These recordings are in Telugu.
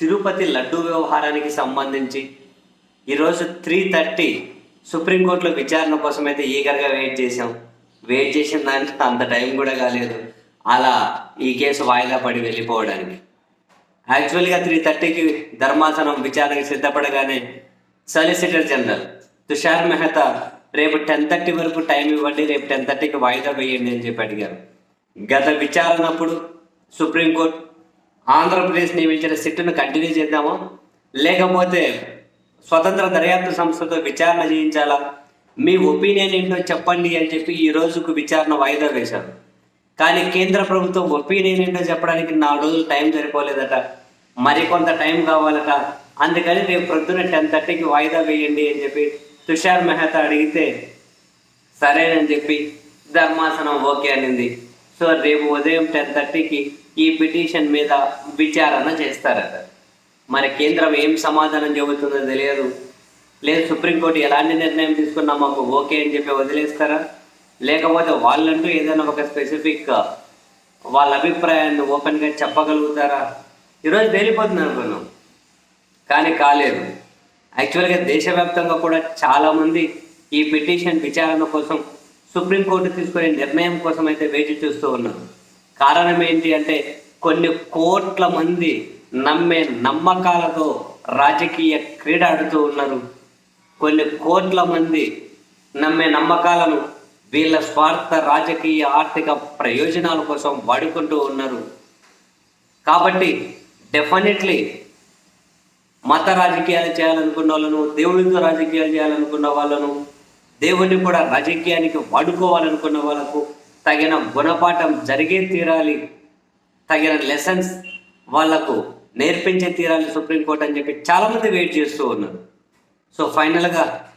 తిరుపతి లడ్డు వ్యవహారానికి సంబంధించి ఈరోజు త్రీ థర్టీ సుప్రీంకోర్టులో విచారణ కోసం అయితే ఈగర్గా వెయిట్ చేసాం వెయిట్ చేసిన దానికి అంత టైం కూడా కాలేదు. అలా ఈ కేసు వాయిదా పడి వెళ్ళిపోవడానికి. యాక్చువల్గా త్రీ థర్టీకి ధర్మాసనం విచారణకు సిద్ధపడగానే సాలిసిటర్ జనరల్ తుషార్ మెహతా రేపు టెన్ థర్టీ వరకు టైం ఇవ్వండి రేపు టెన్ థర్టీకి వాయిదా వేయండి అని చెప్పి అడిగారు. గత విచారణప్పుడు సుప్రీంకోర్టు ఆంధ్రప్రదేశ్ నియమించిన సిట్టును కంటిన్యూ చేద్దామా? లేకపోతే స్వతంత్ర దర్యాప్తు సంస్థతో విచారణ చేయించాలా? మీ ఒపీనియన్ ఏంటో చెప్పండి అని చెప్పి ఈ రోజుకు విచారణ వాయిదా వేశారు. కానీ కేంద్ర ప్రభుత్వం ఒపీనియన్ ఏంటో చెప్పడానికి నాలుగు రోజులు టైం సరిపోలేదట. మరికొంత టైం కావాలట. అందుకని రేపు ప్రొద్దున టెన్ థర్టీకి వాయిదా వేయండి అని చెప్పి తుషార్ మెహతా అడిగితే సరేనని చెప్పి ధర్మాసనం ఓకే అనింది. సో రేపు ఉదయం టెన్ థర్టీకి ఈ పిటిషన్ మీద విచారణ చేస్తారట. మరి కేంద్రం ఏం సమాధానం చెబుతుందో తెలియదు. లేదు సుప్రీంకోర్టు ఎలాంటి నిర్ణయం తీసుకున్నా మాకు ఓకే అని చెప్పి వదిలేస్తారా? లేకపోతే వాళ్ళంటూ ఏదైనా ఒక స్పెసిఫిక్ వాళ్ళ అభిప్రాయాన్ని ఓపెన్గా చెప్పగలుగుతారా? ఈరోజు తేలిపోతుంది అనుకున్నాం. కానీ కాలేదు. యాక్చువల్గా దేశవ్యాప్తంగా కూడా చాలామంది ఈ పిటిషన్ విచారణ కోసం సుప్రీంకోర్టు తీసుకునే నిర్ణయం కోసం అయితే వేచి చూస్తూ ఉన్నారు. కారణం ఏంటి అంటే కొన్ని కోట్ల మంది నమ్మే నమ్మకాలతో రాజకీయ క్రీడ ఆడుతూ ఉన్నారు. కొన్ని కోట్ల మంది నమ్మే నమ్మకాలను వీళ్ళ స్వార్థ రాజకీయ ఆర్థిక ప్రయోజనాల కోసం వాడుకుంటూ ఉన్నారు. కాబట్టి డెఫినెట్లీ మత రాజకీయాలు చేయాలనుకున్న వాళ్ళను దేవుడితో రాజకీయాలు చేయాలనుకున్న వాళ్ళను దేవుడిని కూడా రాజకీయానికి వాడుకోవాలనుకున్న వాళ్ళకు తగిన గుణపాఠం జరిగే తీరాలి. తగిన లెసన్స్ వాళ్ళకు నేర్పించే తీరాలి సుప్రీంకోర్టు అని చెప్పి చాలామంది వెయిట్ చేస్తూ ఉన్నారు. సో ఫైనల్గా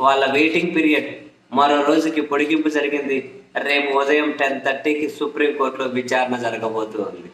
వాళ్ళ వెయిటింగ్ పీరియడ్ మరో రోజుకి పొడిగింపు జరిగింది. రేపు ఉదయం టెన్ థర్టీకి సుప్రీంకోర్టులో విచారణ జరగబోతోంది.